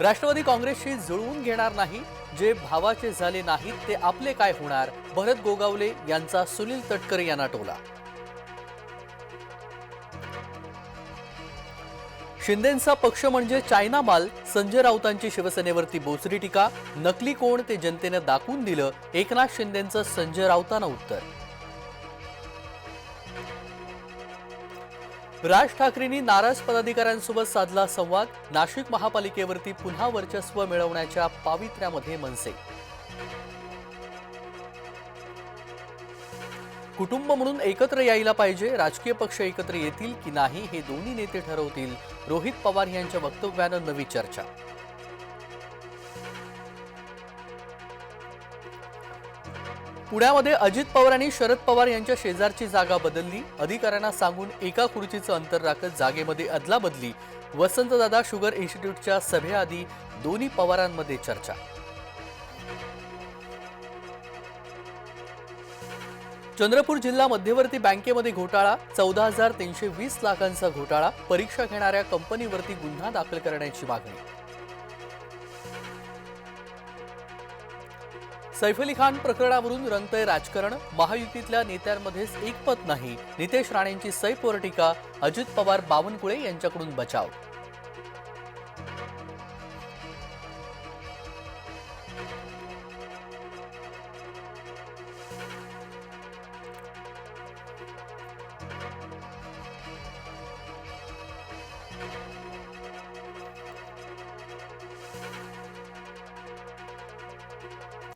राष्ट्रवादी काँग्रेसशी जुळवून घेणार नाही जे भावाचे झाले नाहीत ते आपले काय होणार? भरत गोगावले यांचा सुनील तटकरे यांना टोला. शिंदेंचा पक्ष म्हणजे चायना माल संजय राऊतांची शिवसेनेवरती बोचरी टीका नकली कोण ते जनतेनं दाखवून दिलं एकनाथ शिंदेंचं संजय राऊतांना उत्तर. राज ठाकरेंनी नाराज पदाधिकाऱ्यांसोबत साधला संवाद. नाशिक महापालिकेवरती पुन्हा वर्चस्व मिळवण्याच्या पावित्र्यामध्ये मनसे. कुटुंब म्हणून एकत्र यायला पाहिजे राजकीय पक्ष एकत्र येतील की नाही हे दोन्ही नेते ठरवतील. रोहित पवार यांच्या वक्तव्यानं नवी चर्चा. पुण्यामध्ये अजित पवारांनी शरद पवार यांच्या शेजारची जागा बदलली. अधिकाऱ्यांना सांगून एका खुर्चीचं अंतर राखत जागेमध्ये अदलाबदली वसंतदादा शुगर इन्स्टिट्यूटच्या सभेआधी दोन्ही पवारांमध्ये चर्चा. चंद्रपूर जिल्हा मध्यवर्ती बँकेमध्ये घोटाळा चौदा हजार तीनशे वीस लाखांचा घोटाळा परीक्षा घेणाऱ्या कंपनीवरती गुन्हा दाखल करण्याची मागणी. सैफ अली खान प्रकरणावरून रंगतय राजकारण. महायुतीतल्या नेत्यांमध्येच एकमत नाही. नितेश राणेंची सैफवर टीका अजित पवार बावनकुळे यांच्याकडून बचाव.